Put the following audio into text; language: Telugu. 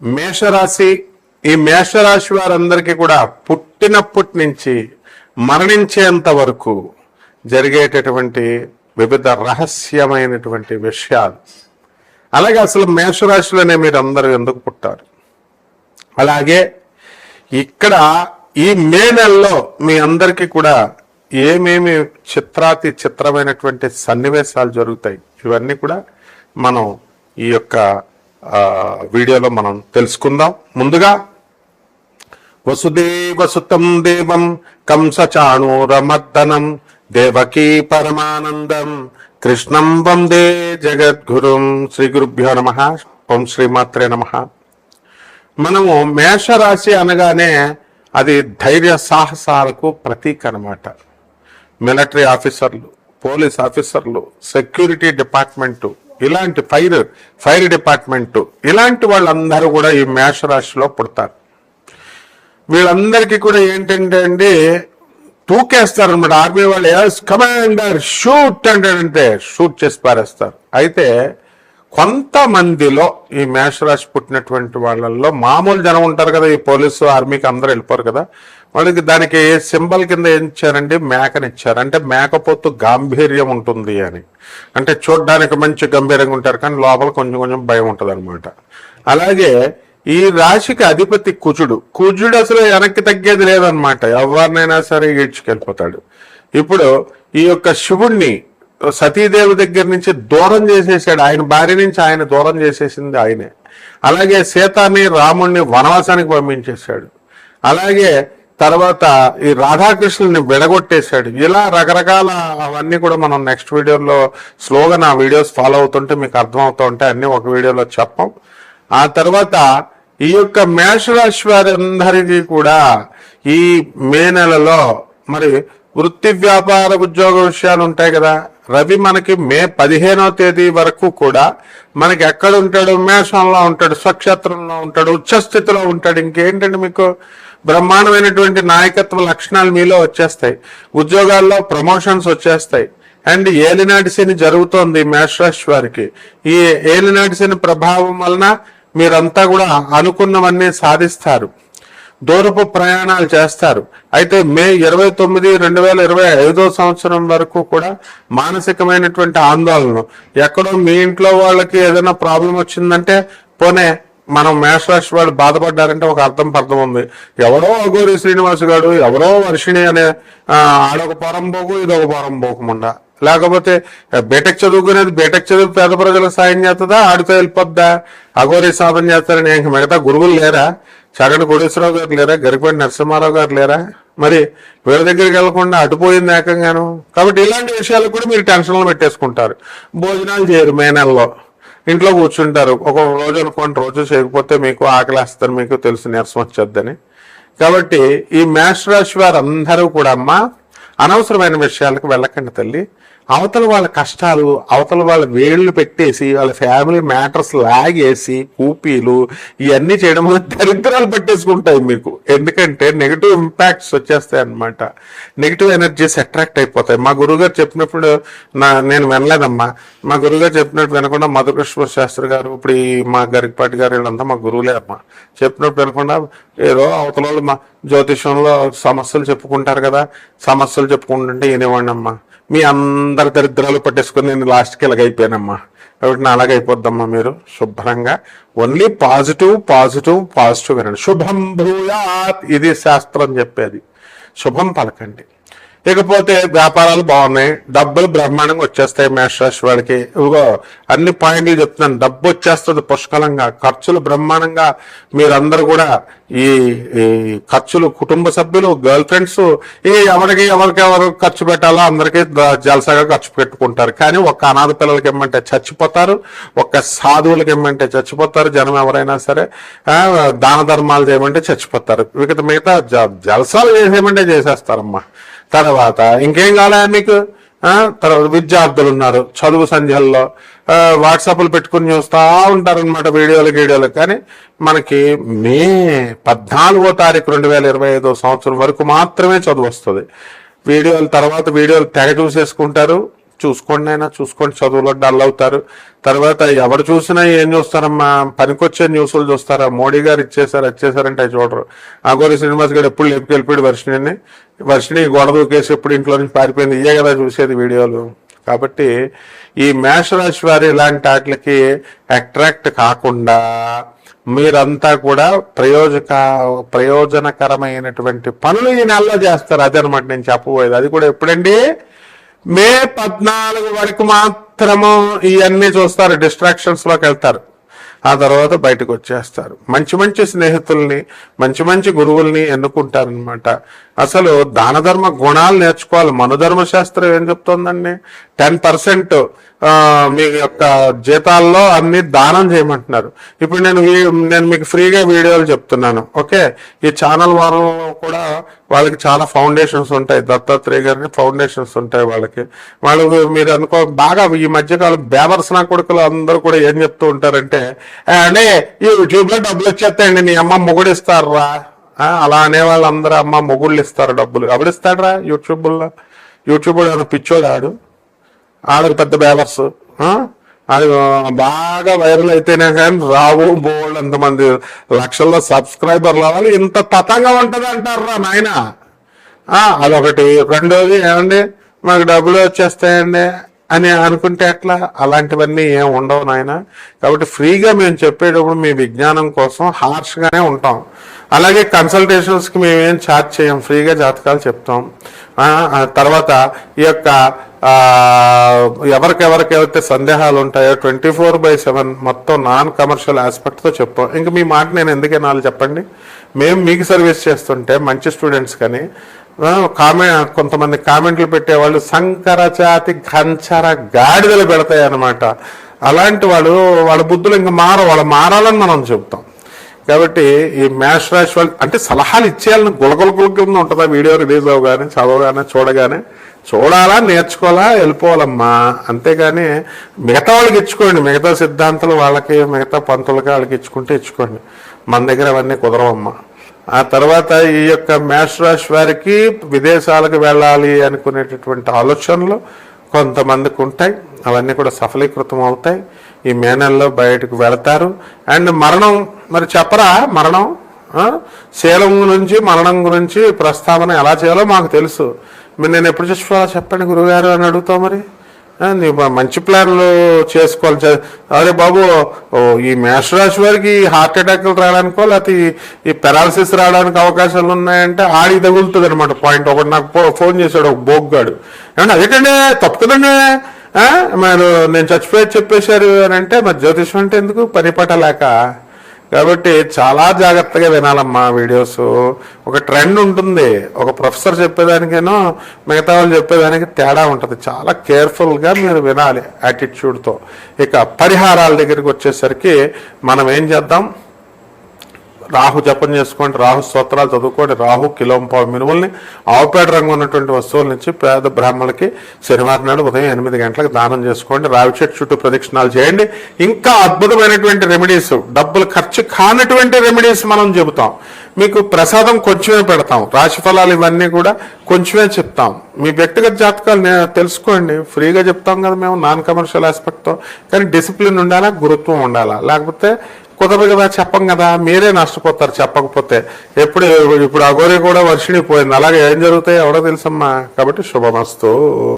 మేషరాశి ఈ మేషరాశి వారందరికీ కూడా పుట్టినప్పటి నుంచి మరణించేంత వరకు జరిగేటటువంటి వివిధ రహస్యమైనటువంటి విషయాలు. అలాగే అసలు మేషరాశిలోనే మీరు అందరూ ఎందుకు పుట్టారు? అలాగే ఇక్కడ ఈ మే నెలలో మీ అందరికీ కూడా ఏమేమి చిత్రాతి చిత్రమైనటువంటి సన్నివేశాలు జరుగుతాయి? ఇవన్నీ కూడా మనం ఈ యొక్క వీడియోలో మనం తెలుసుకుందాం. ముందుగా వసుదేవసుతం దేవం కంసచాణూరమర్దనం దేవకీ పరమానందం కృష్ణం వందే జగద్గురుం శ్రీ గురుభ్యో నమ ఓం శ్రీమాత్రే నమ. మనము మేషరాశి అనగానే అది ధైర్య సాహసాలకు ప్రతీక అనమాట మిలిటరీ ఆఫీసర్లు పోలీస్ ఆఫీసర్లు సెక్యూరిటీ డిపార్ట్మెంటు ఇలాంటి ఫైర్ ఫైర్ డిపార్ట్మెంట్ ఇలాంటి వాళ్ళందరూ కూడా ఈ మేషరాశిలో పుడతారు. వీళ్ళందరికీ కూడా ఏంటంటే అండి తూకేస్తారు అనమాట ఆర్మీ వాళ్ళు కమాండర్ షూట్ అంటాడంటే షూట్ చేసి పారేస్తారు. అయితే కొంతమందిలో ఈ మేషరాశి పుట్టినటువంటి వాళ్ళల్లో మామూలు జనం ఉంటారు కదా ఈ పోలీసు ఆర్మీకి అందరూ వెళ్ళిపోరు కదా. వాళ్ళకి దానికి సింబల్ కింద ఏం ఇచ్చారండి? మేకని ఇచ్చారు. అంటే మేకపోతు గాంభీర్యం ఉంటుంది అని. అంటే చూడడానికి మంచి గంభీరంగా ఉంటారు కానీ లోపల కొంచెం కొంచెం భయం ఉంటుంది అలాగే ఈ రాశికి అధిపతి కుజుడు. కుజుడు అసలు వెనక్కి తగ్గేది లేదనమాట ఎవరినైనా సరే ఈడ్చుకెళ్ళిపోతాడు. ఇప్పుడు ఈ యొక్క శివుణ్ణి సతీదేవి దగ్గర నుంచి దూరం చేసేసాడు. ఆయన భార్య నుంచి ఆయన దూరం చేసేసింది ఆయనే. అలాగే సీతాని రాముణ్ణి వనవాసానికి పంపించేశాడు. అలాగే తర్వాత ఈ రాధాకృష్ణుని విడగొట్టేశాడు. ఇలా రకరకాల అవన్నీ కూడా మనం నెక్స్ట్ వీడియోలో స్లోగా నా వీడియోస్ ఫాలో అవుతుంటే మీకు అర్థమవుతూ ఉంటాయి అన్ని ఒక వీడియోలో చెప్పం. ఆ తర్వాత ఈ యొక్క మేషరాశి వారందరికీ కూడా ఈ మే నెలలో మరి వృత్తి వ్యాపార ఉద్యోగ విషయాలు ఉంటాయి కదా రవి మనకి మే పదిహేనో తేదీ వరకు కూడా మనకి ఎక్కడ ఉంటాడు? మేషంలో ఉంటాడు స్వక్షేత్రంలో ఉంటాడు ఉచ్చస్థితిలో ఉంటాడు. ఇంకేంటంటే మీకు? బ్రహ్మాండమైనటువంటి నాయకత్వ లక్షణాలు మీలో వచ్చేస్తాయి. ఉద్యోగాల్లో ప్రమోషన్స్ వచ్చేస్తాయి. అండ్ ఏలినాటి శని జరుగుతోంది మేషరాశి వారికి. ఈ ఏలినాటి శని ప్రభావం వలన మీరంతా కూడా అనుకున్నవన్నీ సాధిస్తారు. దూరపు ప్రయాణాలు చేస్తారు. అయితే మే ఇరవై తొమ్మిది రెండు వేల ఇరవై ఐదో సంవత్సరం వరకు కూడా మానసికమైనటువంటి ఆందోళన ఎక్కడో మీ ఇంట్లో వాళ్ళకి ఏదైనా ప్రాబ్లం వచ్చిందంటే పోనే మనం మేషరాశి వాళ్ళు బాధపడ్డారంటే ఒక అర్థం పర్థం ఉంది. ఎవరో అగోరి శ్రీనివాస్ గారు ఎవరో వర్షిణి అనే ఆడొక పరంబోకు ఇదొక పరంబోకుముండా లేకపోతే బీటెక్ చదువుకునేది బీటెక్ చదువు పేద ప్రజలకు సాయం చేస్తుందా ఆడితో వెళ్ళిపోద్దా? అఘోరీ సాధన చేస్తారని ఇంక మిగతా గురువులు లేరా? చగటి కోటేశ్వరరావు గారు లేరా? గరికపాటి నరసింహారావు గారు లేరా? మరి వీళ్ళ దగ్గరికి వెళ్ళకుండా అటుపోయింది ఏకంగాను? కాబట్టి ఇలాంటి విషయాలు కూడా మీరు టెన్షన్లు పెట్టేసుకుంటారు. భోజనాలు చేయరు మే నెలలో. ఇంట్లో కూర్చుంటారు. ఒక రోజు అనుకోండి రోజు చేయకపోతే మీకు ఆకలేస్తారు మీకు తెలుసు నీరసం వచ్చేద్దని. కాబట్టి ఈ మేష రాశి వారు అందరూ కూడా అమ్మ అనవసరమైన విషయాలకు వెళ్ళకండి తల్లి. అవతల వాళ్ళ కష్టాలు అవతల వాళ్ళ వేళ్ళు పెట్టేసి వాళ్ళ ఫ్యామిలీ మ్యాటర్స్ లాగేసి కూపీలు ఇవన్నీ చేయడం వల్ల దరిద్రాలు పట్టేసుకుంటాయి మీకు. ఎందుకంటే నెగిటివ్ ఇంపాక్ట్స్ వచ్చేస్తాయి అన్నమాట. నెగిటివ్ ఎనర్జీస్ అట్రాక్ట్ అయిపోతాయి. మా గురువుగారు చెప్పినప్పుడు నా నేను వినలేదమ్మా. మా గురువుగారు చెప్పినట్టు వినకుండా మధుకృష్ణ శాస్త్రి గారు ఇప్పుడు ఈ మా గరికపాటి గారు వీళ్ళంతా మా గురువులే అమ్మా. చెప్పినప్పుడు వినకుండా ఏదో అవతల వాళ్ళు మా జ్యోతిషంలో సమస్యలు చెప్పుకుంటారు కదా సమస్యలు చెప్పుకుంటుంటే వినేవాడినమ్మా. మీ అందరి దరిద్రాలు పట్టేసుకుని నేను లాస్ట్కి ఇలాగైపోయానమ్మా కాబట్టి నా అలాగైపోద్దమ్మా మీరు. శుభ్రంగా ఓన్లీ పాజిటివ్ పాజిటివ్ పాజిటివ్ వినండి. శుభం భూయాత్. ఇది శాస్త్రం చెప్పేది. శుభం పలకండి. ఇకపోతే వ్యాపారాలు బాగున్నాయి. డబ్బులు బ్రహ్మాండంగా వచ్చేస్తాయి మేషరాశి వాడికి ఇదిగో అన్ని పాయింట్లు చెప్తున్నాను. డబ్బు వచ్చేస్తుంది పుష్కలంగా. ఖర్చులు బ్రహ్మాండంగా మీరందరూ కూడా ఈ ఈ ఖర్చులు కుటుంబ సభ్యులు గర్ల్ ఫ్రెండ్స్ ఈ ఎవరికి ఎవరికి ఎవరు ఖర్చు పెట్టాలో అందరికీ జలసాగా ఖర్చు పెట్టుకుంటారు. కానీ ఒక్క అనాథ పిల్లలకి ఏమంటే చచ్చిపోతారు. ఒక్క సాధువులకి ఏమంటే చచ్చిపోతారు. జనం ఎవరైనా సరే దాన ధర్మాలు చేయమంటే చచ్చిపోతారు. మిగతా మిగతా జ- జలసాలు చేసేయమంటే చేసేస్తారమ్మా. తర్వాత ఇంకేం కాలే మీకు? తర్వాత విద్యార్థులు ఉన్నారు. చదువు సంధ్యల్లో వాట్సాప్లు పెట్టుకుని చూస్తూ ఉంటారు అనమాట వీడియోలు గీడియోలు. కానీ మనకి మే పద్నాలుగో తారీఖు రెండు వేల ఇరవై ఐదో సంవత్సరం వరకు మాత్రమే చదువు వస్తుంది. వీడియోల తర్వాత వీడియోలు తెగ చూసేసుకుంటారు. చూసుకోండి అయినా చూసుకోండి చదువులో డల్ అవుతారు. తర్వాత ఎవరు చూసినా ఏం చూస్తారమ్మా? పనికొచ్చే న్యూస్లు చూస్తారా? మోడీ గారు ఇచ్చేసారు ఇచ్చేసారంటే అవి చూడరు. ఆగోరి శ్రీనివాస్ గారు ఎప్పుడు లేపుకెళ్ళిపోయాడు వర్షిణిని. వర్షిణి గొడవ దూకేసి ఎప్పుడు ఇంట్లో నుంచి పారిపోయింది. ఇయ్యే కదా చూసేది వీడియోలు. కాబట్టి ఈ మేషరాశి వారి ఇలాంటి వాటికి అట్రాక్ట్ కాకుండా మీరంతా కూడా ప్రయోజక ప్రయోజనకరమైనటువంటి పనులు ఈ నెలలో చేస్తారు. అదనమాట నేను చెప్పబోయేది. అది కూడా ఎప్పుడండి? మే పద్నాలుగు వరకు మాత్రము ఇవన్నీ చూస్తారు డిస్ట్రాక్షన్స్లోకి వెళ్తారు. ఆ తర్వాత బయటకు వచ్చేస్తారు. మంచి మంచి స్నేహితుల్ని మంచి మంచి గురువుల్ని ఎన్నుకుంటారనమాట అసలు దానధర్మ గుణాలు నేర్చుకోవాలి. మనుధర్మ శాస్త్రం ఏం చెప్తోందండి? టెన్ పర్సెంట్ మీ యొక్క జీతాల్లో అన్ని దానం చేయమంటున్నారు. ఇప్పుడు నేను నేను మీకు ఫ్రీగా వీడియోలు చెప్తున్నాను ఓకే? ఈ ఛానల్ వారంలో కూడా వాళ్ళకి చాలా ఫౌండేషన్స్ ఉంటాయి. దత్తాత్రేయ గారిని ఫౌండేషన్స్ ఉంటాయి వాళ్ళకి. వాళ్ళు మీరు అనుకో బాగా ఈ మధ్యకాలం బేబర్స్ నా కొడుకులు అందరూ కూడా ఏం చెప్తూ ఉంటారంటే అంటే ఈ యూట్యూబ్లో డబ్బులు వచ్చేస్తాయండి నీ అమ్మ మొగుడిస్తారా అలా అనే వాళ్ళందరూ అమ్మ మొగుళ్ళు ఇస్తారు డబ్బులు. ఎవడు ఇస్తాడరా యూట్యూబ్లో? యూట్యూబ్ పిచ్చోడు ఆడు. ఆడకు పెద్ద బ్యాలర్స్ అది బాగా వైరల్ అయితేనే కానీ రావు బోల్డ్ ఎంతమంది లక్షల్లో సబ్స్క్రైబర్లు అవ్వాలి. ఇంత తతంగా ఉంటుంది అంటారా నాయన. అదొకటి. రెండోది ఏమండి? మాకు డబ్బులు వచ్చేస్తాయండి. అని అనుకుంటే అట్లా అలాంటివన్నీ ఏం ఉండవు నాయన. కాబట్టి ఫ్రీగా మేము చెప్పేటప్పుడు మీ విజ్ఞానం కోసం హార్ష్గానే ఉంటాం. అలాగే కన్సల్టేషన్స్కి మేమేం ఛార్జ్ చేయం ఫ్రీగా జాతకాలు చెప్తాం. తర్వాత ఈ యొక్క ఎవరికెవరికైతే సందేహాలు ఉంటాయో ట్వంటీ ఫోర్ బై సెవెన్ మొత్తం నాన్ కమర్షియల్ ఆస్పెక్ట్తో చెప్పాం ఇంక మీ మాట నేను ఎందుకే నాలుగు చెప్పండి. మేము మీకు సర్వీస్ చేస్తుంటే మంచి స్టూడెంట్స్ కానీ కామెంట్ కొంతమంది కామెంట్లు పెట్టేవాళ్ళు సంకరచాతి కంచర గాడిదలు పెడతాయి అన్నమాట అలాంటి వాళ్ళు వాళ్ళ బుద్ధులు ఇంకా మార వాళ్ళు మారాలని మనం చెప్తాం. కాబట్టి ఈ మ్యాష్ రాశి వాళ్ళు అంటే సలహాలు ఇచ్చేయాలని గులగుల కింద ఆ వీడియో రిలీజ్ అవగానే చదవగానే చూడగానే? చూడాలా నేర్చుకోవాలా వెళ్ళిపోవాలమ్మా. అంతేగాని మిగతా వాళ్ళకి ఇచ్చుకోండి. మిగతా సిద్ధాంతాలు వాళ్ళకి మిగతా పంతులకి వాళ్ళకి ఇచ్చుకుంటే ఇచ్చుకోండి. మన దగ్గర అవన్నీ కుదరవమ్మా. ఆ తర్వాత ఈ యొక్క మేష రాశి వారికి విదేశాలకు వెళ్ళాలి అనుకునేటటువంటి ఆలోచనలు కొంతమందికి ఉంటాయి. అవన్నీ కూడా సఫలీకృతం అవుతాయి. ఈ మే నెలలో బయటకు వెళతారు. అండ్ మరణం మరి చెప్పరా? మరణం శీలం గురించి మరణం గురించి ప్రస్తావన ఎలా చేయాలో మాకు తెలుసు. మీరు నేను ఎప్పుడు చచ్చిపోవాలో చెప్పండి గురుగారు అని అడుగుతావు మరి? మంచి ప్లాన్లు చేసుకోవాలి అరే బాబు ఓ, ఈ మేషరాశి వారికి హార్ట్ అటాక్లు రావడానికో లేకపోతే ఈ- పెరాలసిస్ రావడానికి అవకాశాలు ఉన్నాయంటే ఆడి తగులుతుంది అనమాట పాయింట్ ఒకటి నాకు ఫో- ఫోన్ చేశాడు ఒక బోగ్గాడు. ఏమన్నా అదేటండి తప్పు కదండి? మరి నేను చచ్చిపోయి చెప్పేశారు అని అంటే మరి జ్యోతిషం అంటే ఎందుకు? పని లేక. కాబట్టి చాలా జాగ్రత్తగా వినాలమ్మా వీడియోస్. ఒక ట్రెండ్ ఉంటుంది. ఒక ప్రొఫెసర్ చెప్పేదానికేనో మిగతా వాళ్ళు చెప్పేదానికి తేడా ఉంటుంది. చాలా కేర్ఫుల్గా మీరు వినాలి యాటిట్యూడ్తో. ఇక పరిహారాల దగ్గరికి వచ్చేసరికి మనం ఏం చేద్దాం? రాహు జపం చేసుకోండి రాహు స్తోత్రాలు చదువుకోండి రాహు కిలోంపావు మినుముల్ని ఆవుపేట రంగు ఉన్నటువంటి వస్తువుల నుంచి పేద బ్రాహ్మణులకి శనివారం నాడు ఉదయం ఎనిమిది గంటలకు దానం చేసుకోండి రావి చెట్టు చుట్టూ ప్రదక్షిణాలు చేయండి. ఇంకా అద్భుతమైనటువంటి రెమెడీస్ డబ్బులు ఖర్చు కానటువంటి రెమెడీస్ మనం చెబుతాం. మీకు ప్రసాదం కొంచెమే పెడతాం. రాశిఫలాలు ఇవన్నీ కూడా కొంచెమే చెప్తాం. మీ వ్యక్తిగత జాతకాలు నేను తెలుసుకోండి. ఫ్రీగా చెప్తాం కదా మేము నాన్ కమర్షియల్ ఆస్పెక్ట్తో కానీ డిసిప్లిన్ ఉండాలా గురుత్వం ఉండాలా? లేకపోతే కుదరదు కదా చెప్పం కదా మీరే నష్టపోతారు చెప్పకపోతే. ఎప్పుడు ఇప్పుడు అగోరి కూడా వర్షిణి పోయింది. అలాగే ఏం జరుగుతాయి ఎవడో తెలుసమ్మా. కాబట్టి శుభమస్తు.